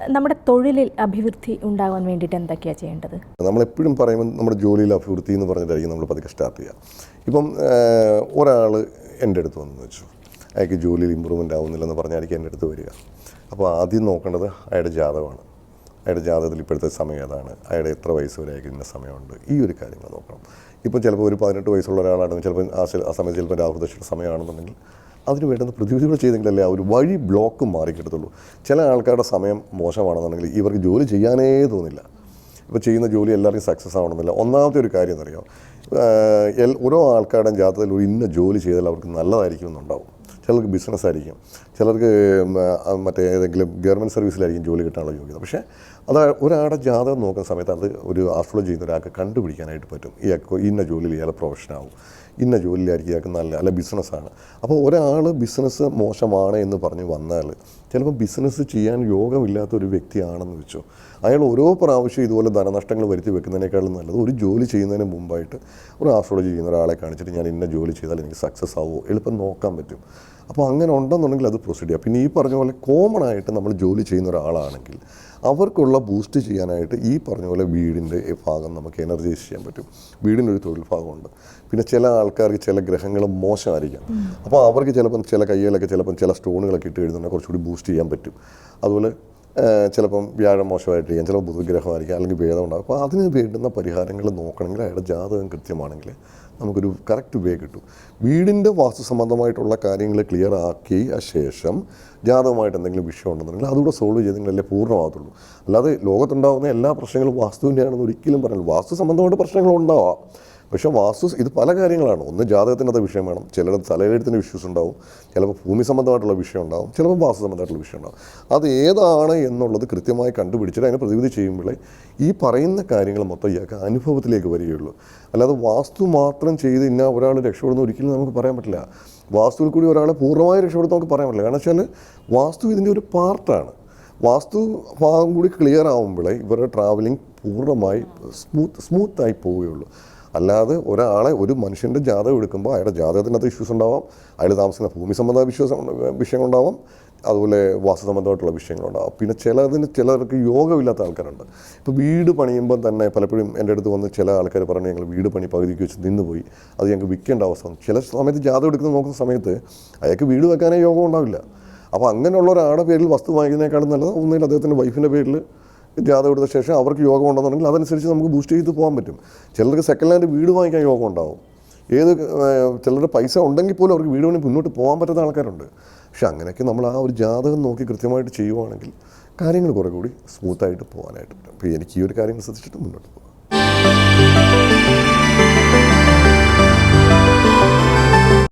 നമ്മുടെ തൊഴിലിൽ അഭിവൃദ്ധി ഉണ്ടാകാൻ വേണ്ടിയിട്ട് എന്തൊക്കെയാണ് ചെയ്യേണ്ടത്? നമ്മളെപ്പോഴും പറയുമ്പോൾ നമ്മുടെ ജോലിയിൽ അഭിവൃദ്ധി എന്ന് പറഞ്ഞിട്ടായിരിക്കും നമ്മൾ പതുക്കെ സ്റ്റാർട്ട് ചെയ്യുക. ഇപ്പം ഒരാൾ എന്റെ അടുത്ത് വന്നു വെച്ചു. അയാൾക്ക് ജോലിയിൽ ഇമ്പ്രൂവ്മെന്റ് ആവുന്നില്ലെന്ന് പറഞ്ഞായിരിക്കും എന്റെ അടുത്ത് വരിക. അപ്പോൾ ആദ്യം നോക്കേണ്ടത് അയാളുടെ ജാതകമാണ്. അയാളുടെ ജാതകത്തിൽ ഇപ്പോഴത്തെ സമയം ഏതാണ്? അയാളുടെ എത്ര വയസ്സ് വരെ അയക്കുന്ന സമയമുണ്ട്? ഈ ഒരു കാര്യങ്ങൾ നോക്കണം. ഇപ്പം ചിലപ്പോൾ ഒരു പതിനെട്ട് വയസ്സുള്ള ഒരാളാണെങ്കിൽ ചിലപ്പോൾ ആ ആ സമയത്ത് ചിലപ്പോൾ രാഹുദശയുടെ സമയമാണെന്നുണ്ടെങ്കിൽ അതിന് വേണ്ടുന്ന പ്രതിവിധികൾ ചെയ്തെങ്കിലല്ലേ ആ ഒരു വഴി ബ്ലോക്ക് മാറിക്കിടത്തുള്ളൂ ചില ആൾക്കാരുടെ സമയം മോശമാണെന്നുണ്ടെങ്കിൽ ഇവർക്ക് ജോലി ചെയ്യാനേ തോന്നില്ല. ഇപ്പോൾ ചെയ്യുന്ന ജോലി എല്ലാവർക്കും സക്സസ് ആവണമെന്നില്ല. ഒന്നാമത്തെ ഒരു കാര്യം എന്നറിയാം ഓരോ ആൾക്കാരുടെയും ജാതകത്തിൽ ഒരു ഇന്ന ജോലി ചെയ്താൽ അവർക്ക് നല്ലതായിരിക്കും എന്നുണ്ടാവും ചിലർക്ക് ബിസിനസ് ആയിരിക്കും. ചിലർക്ക് മറ്റേ ഏതെങ്കിലും ഗവൺമെന്റ് സർവീസിലായിരിക്കും ജോലി കിട്ടാനുള്ള യോഗ്യത. പക്ഷേ അത് ഒരാളുടെ ജാതകം നോക്കുന്ന സമയത്ത് അത് ഒരു ആസ്ട്രോളജി ചെയ്യുന്ന ഒരാൾക്ക് കണ്ടുപിടിക്കാനായിട്ട് പറ്റും. ഇയാൾക്ക് ഇന്ന ജോലിയിൽ ഇയാൾ പ്രൊഫഷനാവും ഇന്ന ജോലിയിലായിരിക്കും ഇയാൾക്ക് നല്ല അല്ല ബിസിനസ്സാണ് അപ്പോൾ ഒരാൾ ബിസിനസ് മോശമാണ് എന്ന് പറഞ്ഞ് വന്നാൽ ചിലപ്പോൾ ബിസിനസ് ചെയ്യാൻ യോഗമില്ലാത്ത ഒരു വ്യക്തിയാണെന്ന് വെച്ചു. അയാൾ ഓരോ പ്രാവശ്യം ഇതുപോലെ ധനനഷ്ടങ്ങൾ വരുത്തി വെക്കുന്നതിനേക്കാളും നല്ലത് ഒരു ജോലി ചെയ്യുന്നതിന് മുമ്പായിട്ട് ഒരു ആസ്ട്രോളജി ചെയ്യുന്ന ഒരാളെ കാണിച്ചിട്ട് ഞാൻ ഇന്ന ജോലി ചെയ്താൽ എനിക്ക് സക്സസ് ആവുമോ? എളുപ്പം നോക്കാൻ പറ്റും. അപ്പോൾ അങ്ങനെ ഉണ്ടെന്നുണ്ടെങ്കിൽ അത് പ്രൊസീഡ് ചെയ്യാം. പിന്നെ ഈ പറഞ്ഞ പോലെ കോമൺ ആയിട്ട് നമ്മൾ ജോലി ചെയ്യുന്ന ഒരാളാണെങ്കിൽ അവർക്കുള്ള ബൂസ്റ്റ് ചെയ്യാനായിട്ട് ഈ പറഞ്ഞ പോലെ വീടിന്റെ ഭാഗം നമുക്ക് എനർജൈസ് ചെയ്യാൻ പറ്റും. വീടിന്റെ ഒരു തൊഴിൽ ഭാഗമുണ്ട്. പിന്നെ ചില ആൾക്കാർക്ക് ചില ഗ്രഹങ്ങൾ മോശമായിരിക്കാം. അപ്പോൾ അവർക്ക് ചിലപ്പം ചില കയ്യിലൊക്കെ ചിലപ്പം ചില സ്റ്റോണുകളൊക്കെ ഇട്ട് എഴുതുന്ന കുറച്ചുകൂടി ബൂസ്റ്റ് ചെയ്യാൻ പറ്റും. അതുപോലെ ചിലപ്പം വ്യാഴം മോശമായിട്ട് ചെയ്യാം ചിലപ്പോൾ ബുധഗ്രഹമായിരിക്കാം അല്ലെങ്കിൽ ഭേദം ഉണ്ടാകും അപ്പോൾ അതിന് വേണ്ടുന്ന പരിഹാരങ്ങൾ നോക്കണമെങ്കിൽ അയാളുടെ ജാതകം കൃത്യമാണെങ്കിൽ നമുക്കൊരു കറക്റ്റ് വേ കിട്ടും. വീടിന്റെ വാസ്തു സംബന്ധമായിട്ടുള്ള കാര്യങ്ങൾ ക്ലിയർ ആക്കി ശേഷം ജാതകമായിട്ട് എന്തെങ്കിലും വിഷയം ഉണ്ടെന്നുണ്ടെങ്കിൽ അതുകൂടെ സോൾവ് ചെയ്തെങ്കിലല്ലേ പൂർണമാകത്തുള്ളൂ. അല്ലാതെ ലോകത്തുണ്ടാകുന്ന എല്ലാ പ്രശ്നങ്ങളും വാസ്തുവിന്റെയാണെന്ന് ഒരിക്കലും പറഞ്ഞു വാസ്തു സംബന്ധമായിട്ട് പ്രശ്നങ്ങൾ ഉണ്ടാവാം പക്ഷേ വാസ്തു ഇത് പല കാര്യങ്ങളാണ്. ഒന്ന് ജാതകത്തിനകത്ത് വിഷയം വേണം. ചിലർ തലയിലെഴുത്തിന്റെ ഇഷ്യൂസ് ഉണ്ടാവും. ചിലപ്പോൾ ഭൂമി സംബന്ധമായിട്ടുള്ള വിഷയം ഉണ്ടാവും. ചിലപ്പോൾ വാസ്തു സംബന്ധമായിട്ടുള്ള വിഷയം ഉണ്ടാവും. അത് ഏതാണ് എന്നുള്ളത് കൃത്യമായി കണ്ടുപിടിച്ചിട്ട് അതിനെ പ്രതിവിധി ചെയ്യുമ്പോഴേ ഈ പറയുന്ന കാര്യങ്ങൾ മൊത്തം ഇയാൾക്ക് അനുഭവത്തിലേക്ക് വരികയുള്ളൂ. അല്ലാതെ വാസ്തു മാത്രം ചെയ്ത് ഇന്ന ഒരാൾ രക്ഷപ്പെടുന്ന ഒരിക്കലും നമുക്ക് പറയാൻ പറ്റില്ല. വാസ്തുവിൽ കൂടി ഒരാളെ പൂർണമായി രക്ഷപ്പെടുത്താൻ നമുക്ക് പറയാൻ പറ്റില്ല. കാരണം വെച്ചാൽ വാസ്തു ഇതിന്റെ ഒരു പാർട്ടാണ്. വാസ്തു ഭാഗം കൂടി ക്ലിയർ ആകുമ്പോഴേ ഇവരുടെ ട്രാവലിംഗ് പൂർണമായി സ്മൂത്ത് സ്മൂത്തായി പോവുകയുള്ളൂ. അല്ലാതെ ഒരാളെ ഒരു മനുഷ്യന്റെ ജാതകം എടുക്കുമ്പോൾ അയാളുടെ ജാതകത്തിനകത്ത് ഇഷ്യൂസ് ഉണ്ടാവാം. അയാൾ താമസിക്കുന്ന ഭൂമി സംബന്ധ വിശ്വാസം വിഷയങ്ങളുണ്ടാവാം. അതുപോലെ വാസ്തു സംബന്ധമായിട്ടുള്ള വിഷയങ്ങളുണ്ടാവും. പിന്നെ ചിലതിന് ചിലർക്ക് യോഗമില്ലാത്ത ആൾക്കാരുണ്ട്. ഇപ്പോൾ വീട് പണിയുമ്പോൾ തന്നെ പലപ്പോഴും എന്റെ അടുത്ത് വന്ന് ചില ആൾക്കാർ പറഞ്ഞു ഞങ്ങൾ വീട് പണി പകുതിക്ക് വെച്ച് നിന്നുപോയി. അത് ഞങ്ങൾക്ക് വിൽക്കേണ്ട അവസ്ഥ ചില സമയത്ത് ജാതകം എടുക്കുന്ന നോക്കുന്ന സമയത്ത് അയാൾക്ക് വീട് വെക്കാനേ യോഗം ഉണ്ടാവില്ല. അപ്പോൾ അങ്ങനെയുള്ള ഒരാളുടെ പേരിൽ വസ്തു വാങ്ങിക്കുന്നതിനേക്കാളും നല്ലത് ഒന്നുകിൽ അദ്ദേഹത്തിന്റെ വൈഫിന്റെ പേരിൽ ജാതകം കൊടുത്ത ശേഷം അവർക്ക് യോഗം ഉണ്ടെന്നുണ്ടെങ്കിൽ അതനുസരിച്ച് നമുക്ക് ബൂസ്റ്റ് ചെയ്ത് പോകാൻ പറ്റും. ചിലർക്ക് സെക്കൻഡ് ഹാൻഡ് വീട് വാങ്ങിക്കാൻ യോഗം ഉണ്ടാവും. ഏത് ചിലരുടെ പൈസ ഉണ്ടെങ്കിൽ പോലും അവർക്ക് വീട് വേണമെങ്കിൽ മുന്നോട്ട് പോകാൻ പറ്റുന്ന ആൾക്കാരുണ്ട്. പക്ഷെ അങ്ങനെയൊക്കെ നമ്മൾ ആ ഒരു ജാതകം നോക്കി കൃത്യമായിട്ട് ചെയ്യുവാണെങ്കിൽ കാര്യങ്ങൾ കുറേ കൂടി സ്മൂത്തായിട്ട് പോകാനായിട്ട് പറ്റും. അപ്പോൾ എനിക്ക് ഈ ഒരു കാര്യം ശ്രദ്ധിച്ചിട്ട് മുന്നോട്ട് പോകും.